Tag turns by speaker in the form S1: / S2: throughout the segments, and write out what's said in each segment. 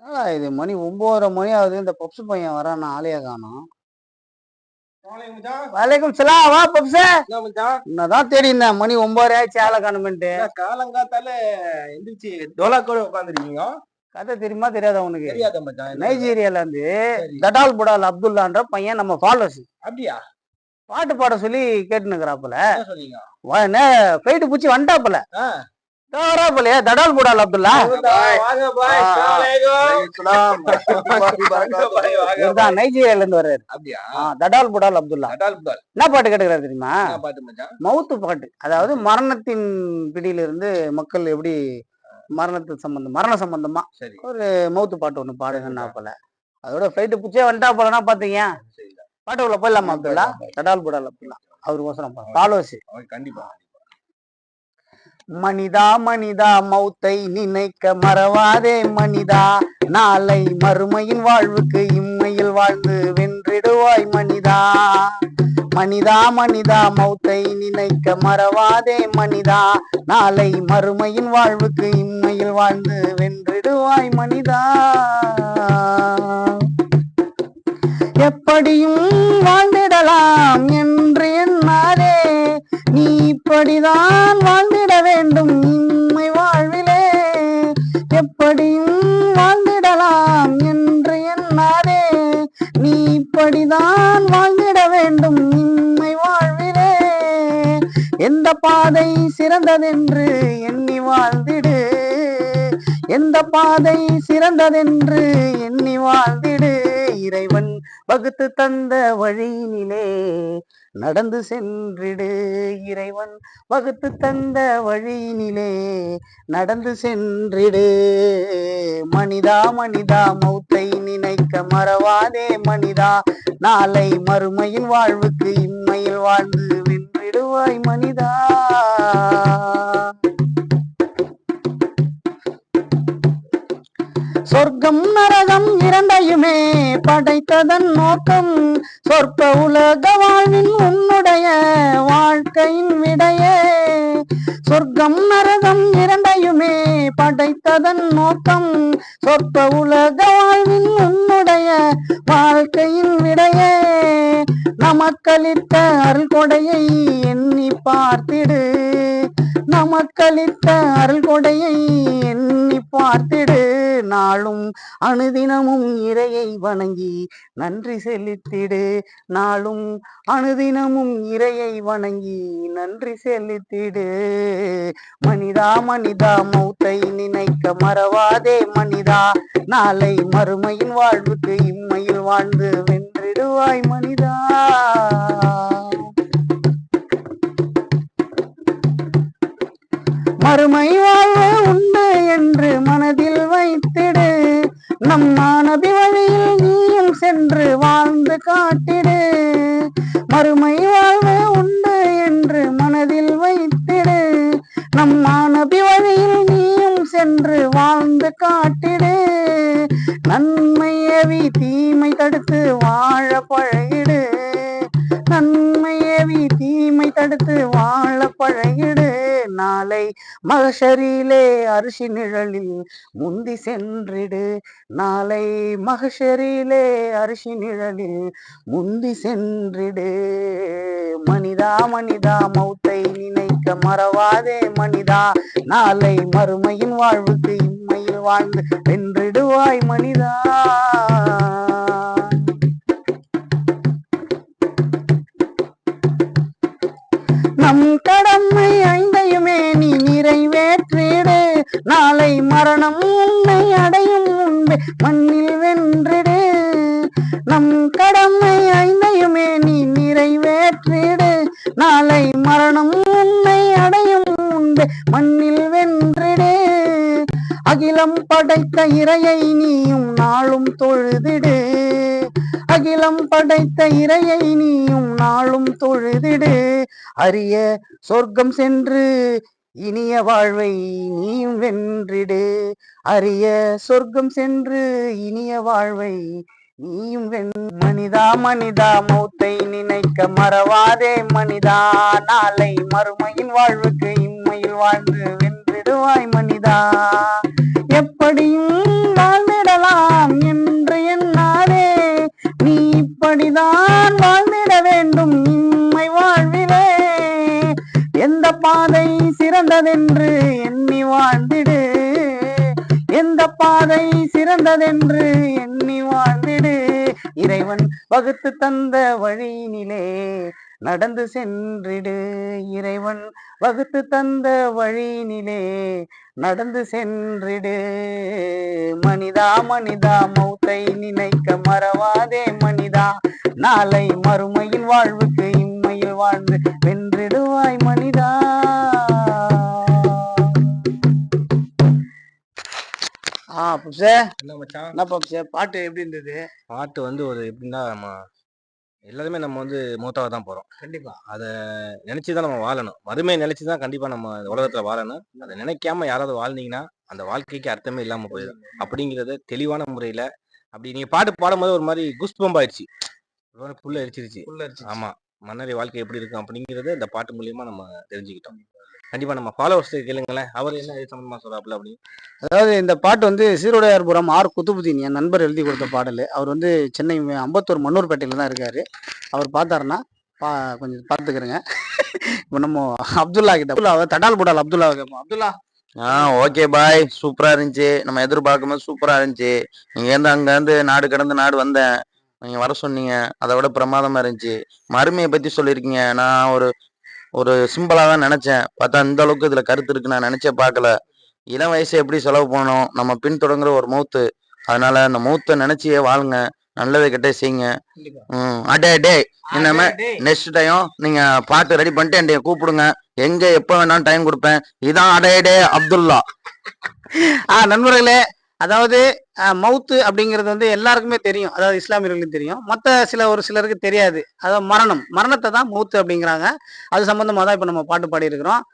S1: என்னடா இது? மணி ஒன்பதரை மணி ஆகுது. இந்த பப்ஸ் பையன் வரான் ஆளைய காணோம். வலைக்கும் சலாம். வா பப்ஸ்? என்னதான் தேடி இருந்தேன். மணி ஒன்பதரை ஆயிடுச்சு. ஆளை காணுமென்ட்டு.
S2: காலங்காத்தால எந்திரிச்சு டோலாக்கோட உட்காந்துருக்கீங்க?
S1: கதை தெரியுமா? தெரியாதா உனக்கு? நைஜீரியால இருந்து. தடால் புடால் அப்துல்லான்ற பையன் நம்ம ஃபாலோஸ்
S2: அப்படியா?
S1: பாட்டு பாட சொல்லி கேட்டுனுக்குறாப்புல
S2: சொன்னீங்க?
S1: போயிட்டு பூச்சி வந்துட்டாப்புல. வராப்புலையே தடால் புடால் அப்துல்லா. நைஜீரியால இருந்து வர்றாரு. தடால் புடால் அப்துல்லா. என்ன பாட்டு கேட்டுக்கிறாரு தெரியுமா? மவுத்து பாட்டு. அதாவது மரணத்தின் பிடியிலிருந்து மக்கள் எப்படி மரணத்து சம்பந்தம் மரண சம்பந்தமா.
S2: சரி.
S1: ஒரு மவுத்து பாட்டு ஒண்ணு பாடுங்கன்னாப்பல அதோட ஃபிளைட்டு பிடிச்சே வந்துட்டா போலனா பாத்தீங்க. பாட்டுக்குள்ள போயிடலாமா அப்துல்லா? தடால் புடால் அப்துல்லா. அவருக்கோசரம் ஃபாலோஸ்
S2: ஓகே, கண்டிப்பா.
S1: மனிதா மனிதா மௌத்தை நினைக்க மறவாதே மனிதா. நாளை மறுமையின் வாழ்வுக்கு இம்மையில் வாழ்ந்து வென்றிடுவாய் மனிதா. மனிதா மனிதா மௌத்தை நினைக்க மறவாதே மனிதா. நாளை மறுமையின் வாழ்வுக்கு இம்மையில் வாழ்ந்து வென்றிடுவாய் மனிதா. எப்படியும் வாழ்ந்திடலாம் என்று எண்ணாதே. நீ இப்படிதான் எந்த பாதை சிறந்ததென்று எண்ணி வாழ்ந்திடு. எந்த பாதை சிறந்ததென்று எண்ணி வாழ்ந்திடு. இறைவன் வகுத்து தந்த வழியினிலே நடந்து சென்றிடு. இறைவன் வகுத்து தந்த வழியினிலே நடந்து சென்றிடு. மனிதா மனிதா மௌத்தை நினைக்க மறவாதே மனிதா. நாளை மறுமையில் வாழ்வுக்கு இம்மையில் வாழ்ந்து வருவாய் மனிதா. சொர்க்கம் நரகம் இரண்டையுமே படைத்ததன் நோக்கம். சொற்ப உலக வாழ்வின் உன்னுடைய வாழ்க்கையின் விடையே. சொர்க்கம் நரகம் இரண்டையுமே படைத்ததன் நோக்கம். சொற்ப உலக வாழ்வின் உன்னுடைய வாழ்க்கையின் விடையே. நமக்களித்த அருள்கொடையை எண்ணி பார்த்திடு. நமக்களித்த அருள்கொடையை எண்ணி பார்த்திடு. நாளும் அனுதினமும் இறையை வணங்கி நன்றி செலுத்திடு. நாளும் அனுதினமும் இறையை வணங்கி நன்றி செலுத்திடு. மனிதா மனிதா மௌத்தை நினைக்க மறவாதே மனிதா. நாளை மறுமையின் வாழ்வுக்கு இம்மையில் வாழ்ந்து வென்றிடுவாய் மனிதா மறுமை வாழ்வு உண்டு என்று மனதில் வைத்திடு. நம் மாணவி வழியில் நீயும் சென்று வாழ்ந்து காட்டிடு. மறுமை வாழ்வு உண்டு என்று மனதில் வைத்திடு. நம் மாணவி வழியில் நீயும் சென்று வாழ்ந்து காட்டிடு. நன்மையவி தீமை தடுத்து வாழ மகஷரியிலே அரிசி நிழலில் முந்தி சென்றிடு. நாளை மகஷரியிலே அரிசி நிழலில் முந்தி சென்றிடு. மனிதா மனிதா மௌத்தை நினைக்க மறவாதே மனிதா. நாளை மறுமையின் வாழ்வுக்கு இம்மையில் வாழ்ந்து வென்றிடுவாய் மனிதா. இல்லை மரணம் உன்னை அடையும் உண்டு மண்ணில் வென்றிடு. நம் கடமை ஐந்தையுமே நீ நிறைவேற்றிடு. நாளை மரணம் உன்னை அடையும் உண்டு மண்ணில் வென்றிடு. அகிலம் படைத்த இறையை நீயும் நாளும் தொழுதிடு. அகிலம் படைத்த இறையை நீயும் நாளும் தொழுதிடு. அரிய சொர்க்கம் சென்று இனிய வாழ்வை நீயும் வென்றிடு. அரிய சொர்க்கம் சென்று இனிய வாழ்வை நீயும் வென். மனிதா மனிதா மௌத்தை நினைக்க மறவாதே மனிதா. நாளை மறுமையின் வாழ்வுக்கு இம்மையில் வாழ்ந்து வென்றிடுவாய் மனிதா. எப்படியும் சிறந்ததென்று எண்ணி வாழ்ந்திடு. எந்த பாதை சிறந்ததென்று எண்ணி வாழ்ந்திடு. இறைவன் வகுத்து தந்த வழியினிலே நடந்து சென்றிடு. இறைவன் வகுத்து தந்த வழியினிலே நடந்து சென்றிடு. மனிதா மனிதா மௌத்தை நினைக்க மறவாதே மனிதா. நாளை மறுமையில் வாழ்வுக்கு இம்மையில் வாழ்ந்து வெண் ஆ புப்சே.
S2: என்ன மச்சான்?
S1: என்ன புப்சே? பாட்டு எப்படி இருந்தது?
S2: பாட்டு வந்து ஒரு எப்படின்னா நம்ம எல்லாருமே நம்ம வந்து மூத்தாவை தான் போறோம்.
S1: கண்டிப்பா.
S2: அதை நினைச்சு தான் நம்ம வாழணும். மறுமையை நினைச்சு தான் கண்டிப்பா நம்ம உலகத்துல வாழணும். அதை நினைக்காம யாராவது வாழ்ந்தீங்கன்னா அந்த வாழ்க்கைக்கு அர்த்தமே இல்லாம போயிடும். அப்படிங்கறத தெளிவான முறையில அப்படி நீங்க பாட்டு பாடும்போது ஒரு மாதிரி குஸ் பம்ப் ஆயிடுச்சு. ஒரு மாதிரி புல்ல அடிச்சிருச்சு. ஆமா. மன்னரை வாழ்க்கை எப்படி இருக்கும் அப்படிங்கறத இந்த பாட்டு மூலியமா நம்ம தெரிஞ்சுக்கிட்டோம். கண்டிப்பா நம்ம ஃபாலோவர்ஸ் கேளுங்களேன். அவர் என்ன இது சம்பந்தமா சொல்றாப்புல அப்படின்னு.
S1: அதாவது இந்த பாட்டு வந்து சீரோடையார்புரம் ஆர் குத்துபுதீன் என் நண்பர் எழுதி கொடுத்த பாடல். அவர் வந்து சென்னை அம்பத்தூர் மன்னூர்பேட்டையில் தான் இருக்காரு. அவர் பார்த்தாருன்னா பா கொஞ்சம் பார்த்துக்கிறேங்க. இப்போ நம்ம அப்துல்லா கிட்ட. அப்துல்லா தடால் புடால் அப்துல்லா. கேட்போம் அப்துல்லா.
S3: ஆ ஓகே பாய். சூப்பரா இருந்துச்சு. நம்ம எதிர்பார்க்கும் போது சூப்பரா இருந்துச்சு. நீங்க இருந்து அங்க இருந்து நாடு கடந்து நாடு வந்தேன். நீங்க வர சொன்னீங்க. அதை விட பிரமாதமா இருந்துச்சு. மருமையை பத்தி சொல்லியிருக்கீங்க. நான் ஒரு ஒரு சிம்பிளா தான் நினைச்சேன். பார்த்தா இந்த அளவுக்கு இதுல கருத்து இருக்கு நான் நினைச்சே பார்க்கல. இளம் வயசு எப்படி செலவு பண்ணணும்? நம்ம பின்தொடங்குற ஒரு மௌத்து. அதனால அந்த மௌத்தை நினைச்சியே வாழுங்க. நல்லதை கெட்டே செய்யுங்க. ம் அடே டே இனிமே நெக்ஸ்ட் டைம் நீங்க பாட்டு ரெடி பண்ணிட்டு என்னைய கூப்பிடுங்க. எங்க எப்ப வேணாலும் டைம் கொடுப்பேன். இதான் அடே டே அப்துல்லா.
S1: ஆ நண்பர்களே அதாவது மவுத்து அப்படிங்கிறது வந்து எல்லாருக்குமே தெரியும். அதாவது இஸ்லாமியர்களுக்கு தெரியும். மற்ற சில ஒரு சிலருக்கு தெரியாது. அதாவது மரணம். மரணத்தை தான் மவுத்து அப்படிங்கிறாங்க. அது சம்மந்தமாக தான் இப்போ நம்ம பாட்டு பாடியிருக்கிறோம்.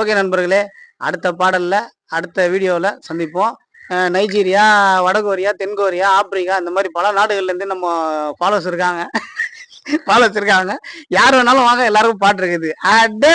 S1: ஓகே நண்பர்களே அடுத்த பாடலில் அடுத்த வீடியோவில் சந்திப்போம். நைஜீரியா வடகொரியா தென்கொரியா ஆப்பிரிக்கா இந்த மாதிரி பல நாடுகள்லேருந்து நம்ம ஃபாலோஸ் இருக்காங்க. ஃபாலோஸ் இருக்காங்க. யார் வேணாலும் வாங்க எல்லாருக்கும் பாட்டு இருக்குது. அடே